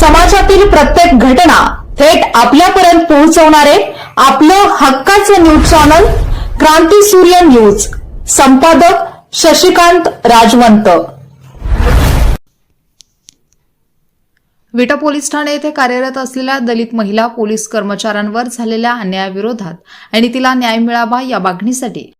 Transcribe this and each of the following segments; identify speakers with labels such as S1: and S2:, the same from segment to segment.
S1: समाजातील प्रत्येक घटना थेट आपल्यापर्यंत पोहोचवणारे आपलं हक्काचं न्यूज चॅनल क्रांती सूर्य न्यूज. संपादक शशिकांत राजवंत. विटा पोलीस ठाणे येथे कार्यरत असलेल्या दलित महिला पोलीस कर्मचाऱ्यांवर झालेल्या अन्यायाविरोधात आणि तिला न्याय मिळावा या मागणीसाठी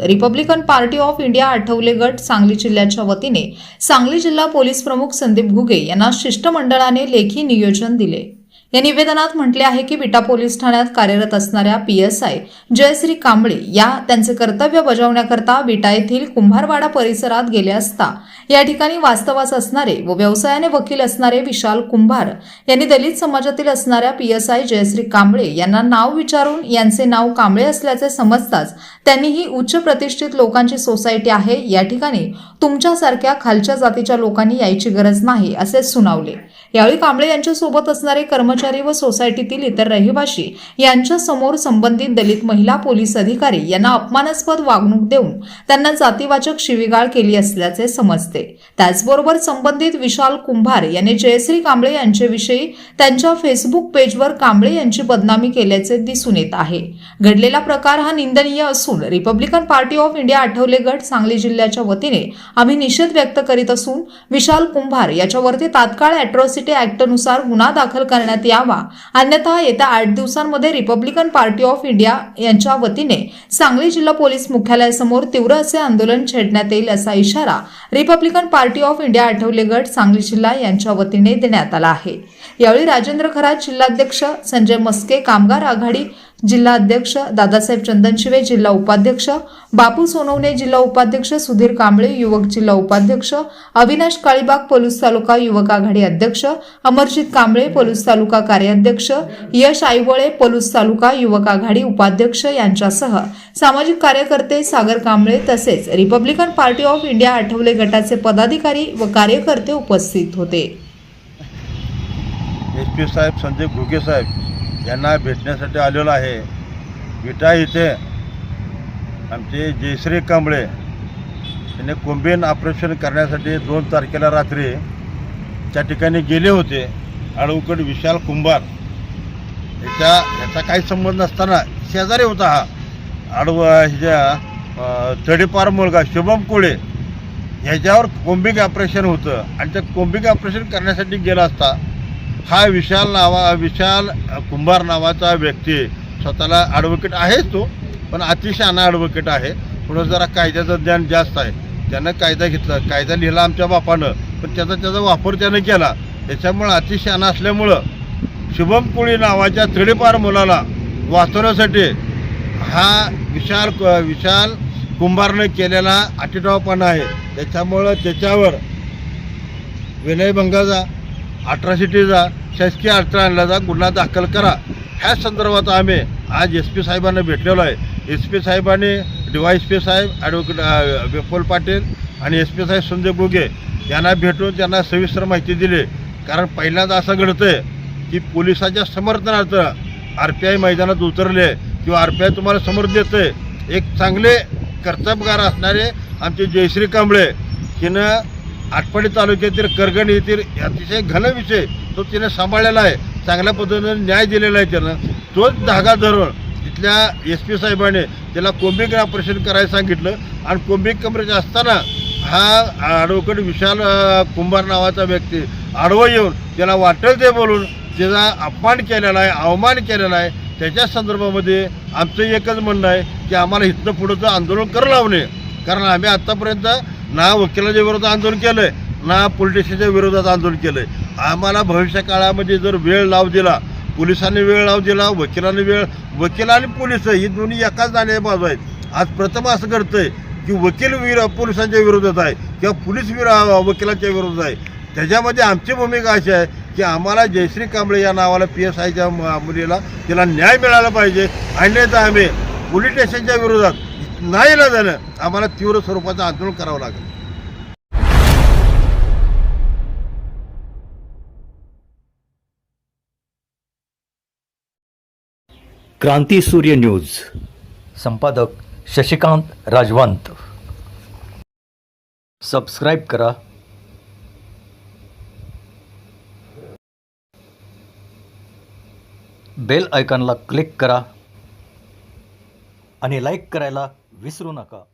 S1: Republican party of India Athawale गट सांगली जिल्ह्याच्या वतीने सांगली जिल्हा पोलीस प्रमुख संदीप घुगे यांना शिष्टमंडळाने लेखी नियोजन दिले. या निवेदनात म्हटले आहे की विटा पोलीस ठाण्यात कार्यरत असणाऱ्या पीएसआय जयश्री कांबळे या त्यांचे कर्तव्य बजावण्याकरता विटा येथील कुंभारवाडा परिसरात गेले असता या ठिकाणी वास्तवास असणारे व व्यवसायाने वकील असणारे विशाल कुंभार यांनी दलित समाजातील असणाऱ्या पीएसआय जयश्री कांबळे यांना नाव विचारून यांचे नाव कांबळे असल्याचे समजताच त्यांनी ही उच्च प्रतिष्ठित लोकांची सोसायटी आहे या ठिकाणी तुमच्यासारख्या खालच्या जातीच्या लोकांनी यायची गरज नाही असे सुनावले. यावेळी कांबळे यांच्यासोबत असणारे कर्मचारी व सोसायटीतील इतर रहिवाशी यांच्यासमोर संबंधित दलित महिला पोलीस अधिकारी यांना अपमानास्पद वागणूक देऊन त्यांना जातीवाचक शिवीगाळ केली असल्याचे समजते. त्याचबरोबर संबंधित विशाल कुंभार यांनी जयश्री कांबळे यांच्याविषयी त्यांच्या फेसबुक पेजवर कांबळे यांची बदनामी केल्याचे दिसून येत आहे. घडलेला प्रकार हा निंदनीय असून Republican party of India Athawale गट सांगली जिल्ह्याच्या वतीने आम्ही निषेध व्यक्त करीत असून विशाल कुंभार याच्यावरती तात्काळ अॅट्रॉसिटी ऍक्टनुसार गुन्हा दाखल करण्यात यावा. अन्यथा येत्या आठ दिवसांमध्ये रिपब्लिकन पार्टी ऑफ इंडिया यांच्या वतीने सांगली जिल्हा पोलीस मुख्यालयासमोर तीव्र असे आंदोलन छेडण्यात येईल असा इशारा Republican party of India Athawale गट सांगली जिल्हा यांच्या वतीने देण्यात आला आहे. यावेळी राजेंद्र खरात जिल्हाध्यक्ष संजय मस्के कामगार आघाडी जिल्हा अध्यक्ष दादासाहेब चंदनशिवे जिल्हा उपाध्यक्ष बापू सोनवणे जिल्हा उपाध्यक्ष सुधीर कांबळे युवक जिल्हा उपाध्यक्ष अविनाश काळीबाग पोलीस तालुका युवक आघाडी अध्यक्ष अमरजित कांबळे पोलीस तालुका कार्याध्यक्ष यश आईवळे पोलीस तालुका युवक आघाडी उपाध्यक्ष यांच्यासह सामाजिक कार्यकर्ते सागर कांबळे तसेच Republican party of India Athawale गटाचे पदाधिकारी व कार्यकर्ते उपस्थित होते.
S2: एस पी साहेब संजय घुगे साहेब यांना भेटण्यासाठी आलेलो आहे. विटा इथे आमचे जयश्री कांबळे यांनी कोंबीन ऑपरेशन करण्यासाठी दोन तारखेला रात्री त्या ठिकाणी गेले होते. अडवकड विशाल कुंभार. याच्या याचा काही संबंध नसताना शेजारी होता हा. आडवा ह्याच्या अं, तडीपार मुलगा शुभम कोळे ह्याच्यावर कोंबिंग ऑपरेशन होतं. आणि त्या कोंबिंग ऑपरेशन करण्यासाठी गेला असता. हा विशाल नावा विशाल कुंभार नावाचा व्यक्ती स्वतःला ॲडव्होकेट आहेच तो पण अतिशय अना ॲडव्होकेट आहे. थोडं जरा कायद्याचं ज्ञान जास्त आहे. त्यानं कायदा घेतला कायदा लिहिला आमच्या बापानं पण त्याचा त्याचा वापर त्यानं केला. त्याच्यामुळं अतिशय अना असल्यामुळं शुभम कोळी नावाच्या तडीपार मुलाला वाचवण्यासाठी हा विशाल विशाल कुंभारने केलेला अटिटावपणा आहे. त्याच्यामुळं त्याच्यावर विनयभंगाचा अट्रॉसिटीचा शासकीय अडथळा आणल्याचा गुन्हा दाखल करा. ह्या संदर्भात आम्ही आज एस पी साहेबांना भेटलेलो आहे. एस पी साहेबांनी डी वाय एस पी साहेब ॲडव्होकेट विपुल पाटील आणि एस पी साहेब संजय गुगे यांना भेटून त्यांना सविस्तर माहिती दिली. कारण पहिल्यांदा असं घडतं की पोलिसाच्या समर्थनार्थ आर पी आय मैदानात उतरले किंवा आर पी आय तुम्हाला समोर देते एक चांगले कर्तबगार असणारे आमचे जयश्री कांबळे हिनं आटपाडी तालुक्यातील करगण येथील अतिशय घन विषय तो तिने सांभाळलेला आहे. चांगल्या पद्धतीने न्याय दिलेला आहे त्यानं. तोच धागा धरून तिथल्या एस पी साहेबाने त्याला कोंबिंग ऑपरेशन करायला सांगितलं. आणि कोंबिक कमरेचे असताना हा ॲडव्होकेट विशाल कुंभार नावाचा व्यक्ती आडवं येऊन त्याला वाटेल ते बोलून त्याचा अपमान केलेला आहे अवमान केलेला आहे. त्याच्या संदर्भामध्ये आमचं एकच म्हणणं आहे की आम्हाला इथनं पुढं आंदोलन करू लावणे कारण आम्ही आत्तापर्यंत ना वकिलाच्या विरोधात आंदोलन केलं आहे ना पोलिटिशियनच्या विरोधात आंदोलन केलं आम्हाला भविष्य काळामध्ये जर वेळ लाव दिला पोलिसांनी वेळ लाव दिला वकिलांनी वेळ वकील आणि पोलीस ही दोन्ही एकाच जाण्या बाजू आहेत. आज प्रथम असं करतंय की वकील विर पोलिसांच्या विरोधात आहे किंवा पोलीस विरो वकिलांच्या विरोधात आहे. त्याच्यामध्ये आमची भूमिका अशी आहे की आम्हाला जयश्री कांबळे या नावाला पी एस आयच्या मुलीला तिला न्याय मिळाला पाहिजे. आणि तर आम्ही पोलीस स्टेशनच्या विरोधात नाही ना झालं. आम्हाला तीव्र स्वरूपाचं आंदोलन करावं लागेल.
S3: क्रांती सूर्य न्यूज. संपादक शशिकांत राजवंत. सबस्क्राईब करा. बेल आयकॉनला क्लिक करा. आणि लाईक करायला विसरू नका.